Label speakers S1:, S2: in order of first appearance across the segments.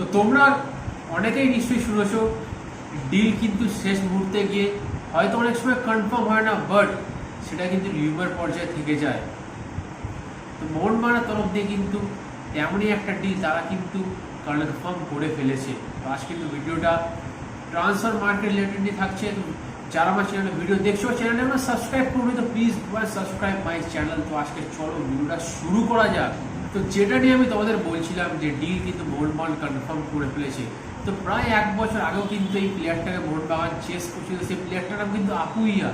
S1: তো তোমরা অনেকেই নিশ্চয়ই শুনেছ ডিল কিন্তু শেষ মুহূর্তে গিয়ে হয়তো অনেক সময় কনফার্ম হয় না বাট সেটা কিন্তু রিউমার পর্যায়ে থেকে যায়। তো মোহনবাগানের তরফ দিয়ে কিন্তু তেমনই একটা ডিল তারা কিন্তু কনফার্ম করে ফেলেছে। তো আজ কিন্তু ভিডিওটা ট্রান্সফার মার্কেট রিলেটেড নিয়ে থাকছে। যারা আমার চ্যানেলে ভিডিও দেখছ চ্যানেলে আমরা সাবস্ক্রাইব করবে, তো প্লিজ সাবস্ক্রাইব মাই চ্যানেল তো আজকে চলো ভিডিওটা শুরু করা যাক। তো যেটা নিয়ে আমি তোমাদের বলছিলাম যে ডিল কিন্তু মোহনবাগান কনফার্ম করে ফেলেছে, তো প্রায় এক বছর আগেও কিন্তু এই প্লেয়ারটাকে মোহনবাগান চেস করছিল, সেই প্লেয়ারটার নাম কিন্তু আপুইয়া।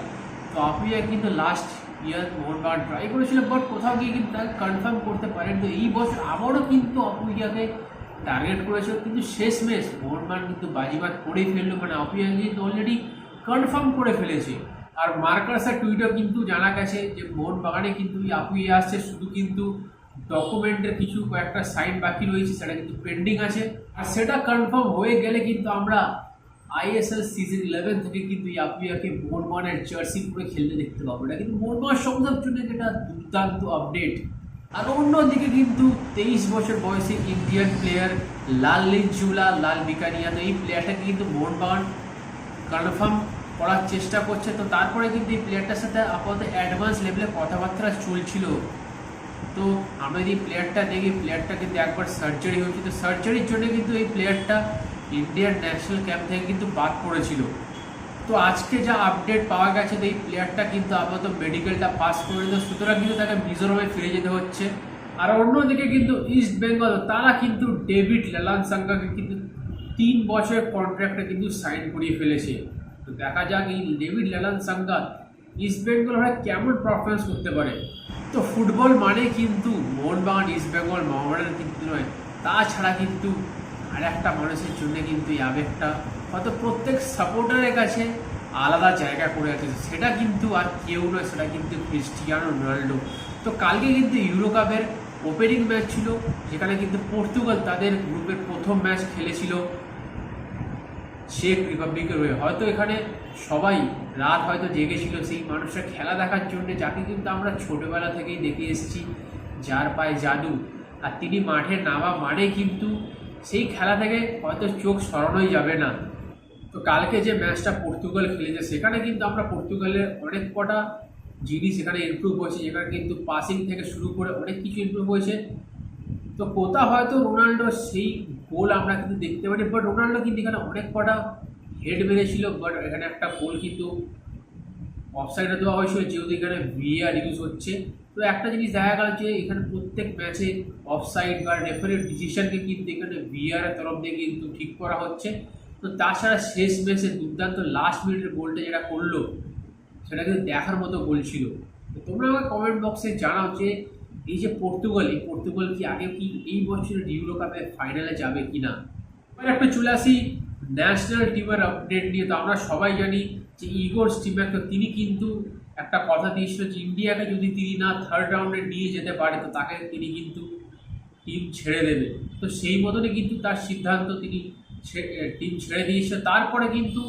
S1: তো আপুইয়া কিন্তু লাস্ট ইয়ার মোহনবাগান ট্রাই করেছিল বাট কোথাও গিয়ে কিন্তু তাকে কনফার্ম করতে পারেন। তো এই বছর আবারও কিন্তু আপুইয়াকে টার্গেট করেছিল কিন্তু শেষ ম্যাচ মোহনবাগান কিন্তু বাজিবাদ করেই ফেলল মানে আপুইয়া কিন্তু অলরেডি কনফার্ম করে ফেলেছে। আর মার্কার্সের টুইটার কিন্তু জানা গেছে যে মোহনবাগানে কিন্তু এই আপুইয়া আসছে, শুধু কিন্তু ডকুমেন্টের কিছু কয়েকটা সাইন বাকি রয়েছে, সেটা কিন্তু পেন্ডিং আছে। আর সেটা কনফার্ম হয়ে গেলে কিন্তু আমরা আইএসএল সিজন ইলেভেন থেকে কিন্তু এই আপুইয়াকে মোহনবাগানের জার্সি পরে খেলতে দেখতে পাবো। এটা কিন্তু মোহনবাগান সংস্থার জন্য একটা দুর্দান্ত আপডেট আর অন্যদিকে কিন্তু তেইশ বছর বয়সে ইন্ডিয়ান প্লেয়ার লাল লিঞ্জুলা লাল বিকানিয়া, তো এই প্লেয়ারটাকে কিন্তু মোহনবাগান কনফার্ম করার চেষ্টা করছে। তো তারপরে কিন্তু এই প্লেয়ারটার সাথে আপাতত অ্যাডভান্স লেভেলে কথাবার্তা চলছিল। তো আমরা যদি প্লেয়ারটা দেখি প্লেয়ারটা কিন্তু একবার সার্জারি হয়েছে। তো সার্জারির জন্য কিন্তু এই প্লেয়ারটা ইন্ডিয়ান ন্যাশনাল ক্যাম্প থেকে কিন্তু বাদ পড়েছিল। তো আজকে যা আপডেট পাওয়া গেছে, তো এই প্লেয়ারটা কিন্তু আপাতত মেডিকেলটা পাস করে দিল সুতরাং কিন্তু তাকে মিজোরামে ফিরে যেতে হচ্ছে। আর অন্যদিকে কিন্তু ইস্ট বেঙ্গল তারা কিন্তু ডেভিড লালান সাঙ্গাকে কিন্তু তিন বছরের কন্ট্রাক্টে কিন্তু সাইন করিয়ে ফেলেছে। তো দেখা যাক এই David Lalhlansanga east Bengal হয়ে কেমন পারফরমেন্স করতে পারে। তো ফুটবল মানে কিন্তু মোহনবাগান ইস্ট বেঙ্গল মোহামেডান কিন্তু নয়। তাছাড়া কিন্তু আর একটা মানুষের জন্য কিন্তু এই আবেগটা। হয়তো প্রত্যেক সাপোর্টারের কাছে আলাদা জায়গা করে আছে। সেটা কিন্তু আর কেউ নয়, সেটা কিন্তু ক্রিস্টিয়ানো রোনাল্ডো। তো কালকে কিন্তু ইউরো কাপের ওপেনিং ম্যাচ ছিল, যেখানে কিন্তু পর্তুগাল তাদের গ্রুপের প্রথম ম্যাচ খেলেছিল। চেক রিপাবলিকের হয়ে। হয়তো এখানে সবাই রাত হয়তো জেগেছিল, সেই মানুষটা খেলা দেখার জন্য, যাকে কিন্তু আমরা ছোটোবেলা থেকেই দেখে এসেছি, যার পায়ে জাদু। আর তিনি মাঠে নামা মানে কিন্তু সেই খেলা থেকে হয়তো চোখ সরানোই যাবে না। তো কালকে যে ম্যাচটা পর্তুগাল খেলেছে, সেখানে কিন্তু আমরা পর্তুগালের অনেক কটা জিনিস এখানে ইমপ্রুভ হয়েছে, যেখানে কিন্তু পাসিং থেকে শুরু করে অনেক কিছু ইমপ্রুভ হয়েছে। তো কোথাও হয়তো রোনাল্ডো সেই গোল আমরা কিন্তু দেখতে পারি বাট রোনাল্ডো কিন্তু এখানে অনেক কটা হেড মেরেছিল বাট এখানে একটা গোল কিন্তু অফসাইডে দেওয়া হয়েছিল, যেহেতু এখানে ভিআর ইউজ হচ্ছে। তো একটা জিনিস দেখা গেল যে এখানে প্রত্যেক ম্যাচে অফসাইড বা রেফারির ডিসিশনকে কিন্তু এখানে ভিআর তরফ দিয়ে কিন্তু ঠিক করা হচ্ছে। তো তাছাড়া শেষ ম্যাচে দুর্দান্ত লাস্ট মিনিটের গোলটা যেটা করল, সেটা কিন্তু দেখার মতো গোল ছিল। তো তোমরা আমাকে কমেন্ট বক্সে জানাও যে এই যে পর্তুগাল এই পর্তুগাল কি আগে কি এই বছরের ইউরো কাপে ফাইনালে যাবে কি না এবার একটু চলে আসি ন্যাশনাল টিমের আপডেট নিয়ে। তো আমরা সবাই জানি যে ইগোর স্টিম্যাক তিনি কিন্তু একটা কথা দিয়েছিল যে ইন্ডিয়াকে যদি তিনি না থার্ড রাউন্ডে নিয়ে যেতে পারে, তো তাকে তিনি কিন্তু টিম ছেড়ে দেবে। তো সেই মতনই কিন্তু তার সিদ্ধান্ত তিনি টিম ছেড়ে দিয়েছে। তারপরে কিন্তু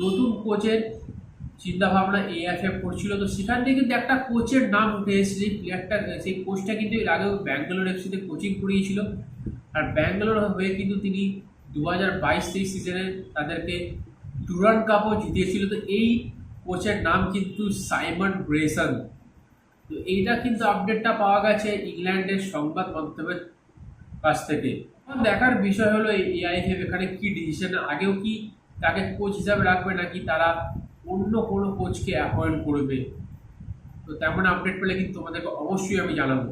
S1: নতুন কোচের চিন্তাভাবনা এএফএফ করছিল। তো সেখান থেকে কিন্তু একটা কোচের নাম উঠে এসেছে সেই প্লেয়ারটা সেই কোচটা কিন্তু এর আগেও ব্যাঙ্গালোর এফসিতে কোচিং করিয়েছিল। আর ব্যাঙ্গালোর হয়ে কিন্তু তিনি দু হাজার বাইশ তেইশ সিজনে তাদেরকে ডুরান কাপও জিতিয়েছিল। তো এই কোচের নাম কিন্তু সাইমন গ্রেসন তো এইটা কিন্তু আপডেটটা পাওয়া গেছে ইংল্যান্ডের সংবাদ মাধ্যমের কাছ থেকে। দেখার বিষয় হলো এই এআইএফ এখানে কী ডিসিশন আগেও কি তাকে কোচ হিসাবে রাখবে নাকি তারা অন্য কোনো কোচকে অ্যাপয়েন্ট করবে। তো তেমন আপডেট পেলে কিন্তু তোমাদেরকে অবশ্যই আমি জানাব।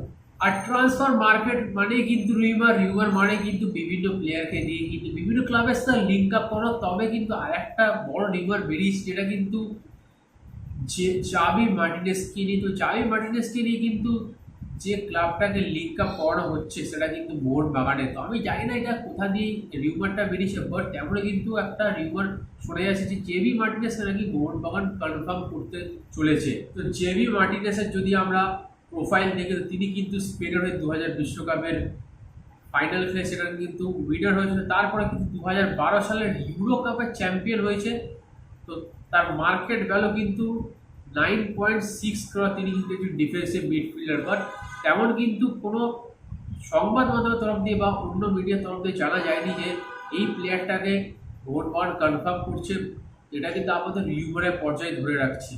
S1: আর ট্রান্সফার মার্কেট মানে কিন্তু রিউমার রিউমার মানে কিন্তু বিভিন্ন প্লেয়ারকে নিয়ে কিন্তু বিভিন্ন ক্লাবের সাথে লিঙ্ক আপ করো, তবে কিন্তু আর একটা বড় রিউমার বেরিয়েছে যেটা কিন্তু যে চাবি মার্টিনেসকে নিয়ে, তো চাবি মার্টিনেসকে নিয়ে কিন্তু যে ক্লাবটাকে লিঙ্ক আপ করানো হচ্ছে, সেটা কিন্তু মোহন বাগানে তো আমি জানি না এটা কোথা দিয়ে রিউমারটা বেরিয়েছে বাট তেমন কিন্তু একটা রিউমার শোনা যাচ্ছে যে জেবি মার্টিনেস নাকি মোহন বাগান কনফার্ম করতে চলেছে। তো জেবি মার্টিনেসের যদি আমরা প্রোফাইল দেখে তিনি কিন্তু স্পেনের হয়ে দু হাজার বিশ্বকাপের ফাইনাল খেলে সেখানে কিন্তু উইনার হয়েছিল তারপরে কিন্তু দু হাজার বারো সালের ইউরো কাপের চ্যাম্পিয়ন হয়েছে। তো তার মার্কেট ভ্যালু কিন্তু নাইন পয়েন্ট সিক্স ক্রোর তিনি কিন্তু একটি ডিফেন্সিভ মিডফিল্ডার বাট তেমন কিন্তু কোনো সংবাদ মাধ্যমের তরফ দিয়ে বা অন্য মিডিয়ার তরফ দিয়ে জানা যায়নি যে এই প্লেয়ারটাকে ভোট পাওয়ার কনফার্ম করছে। এটা কিন্তু আপাতত রিউমারের পর্যায়ে ধরে রাখছি।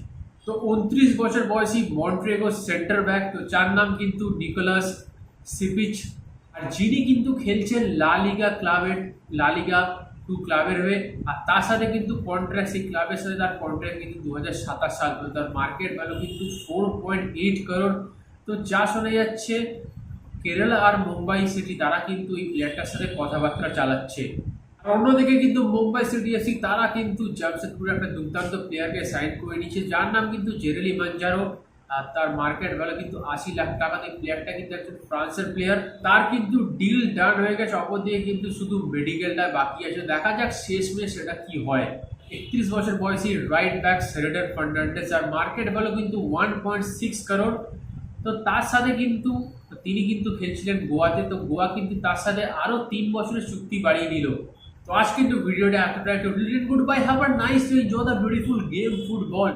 S1: তো উনত্রিশ বছর বয়সী মন্ট্রেগো সেন্টার ব্যাক তো যার নাম কিন্তু নিকোলাস সিপিচ। আর যিনি কিন্তু খেলছেন লা লিগা ক্লাবের, লা লিগা টু ক্লাবের হয়ে আর তার সাথে কিন্তু কন্ট্রাক্ট সেই ক্লাবের সাথে তার কন্ট্রাক্ট কিন্তু দু হাজার সাতাশ সাল তো তার মার্কেট ভ্যালু কিন্তু ফোর পয়েন্ট এইট করোড় তো যা শোনা যাচ্ছে, কেরালা আর মুম্বাই সিটি তারা কিন্তু এই প্লেয়ারটার সাথে কথাবার্তা চালাচ্ছে। আর অন্যদিকে কিন্তু মুম্বাই সিটি এফসি তারা কিন্তু জামশেদপুরে একটা দুর্দান্ত প্লেয়ারকে সাইন করে নিয়েছে। যার নাম কিন্তু জেরেলি মাঞ্জারো। আর তার মার্কেট ভ্যালু কিন্তু আশি লাখ টাকাতে প্লেয়ারটা কিন্তু একজন ফ্রান্সের প্লেয়ার তার কিন্তু ডিল ডান হয়ে গেছে অপর দিকে কিন্তু শুধু মেডিকেলটা বাকি আছে। দেখা যাক শেষ মেশ সেটা কি হয়। একত্রিশ বছর বয়সী রাইট ব্যাক সেরেডার ফার্নান্ডেস আর মার্কেট ভ্যালু কিন্তু ওয়ান পয়েন্ট সিক্স করোড় তো তার সাথে কিন্তু তিনি কিন্তু খেলছিলেন গোয়াতে। তো গোয়া কিন্তু তার সাথে আরও তিন বছরের চুক্তি বাড়িয়ে দিল। তো আজ কিন্তু ভিডিওটা এতটা একটু good bye have a nice enjoy the beautiful game football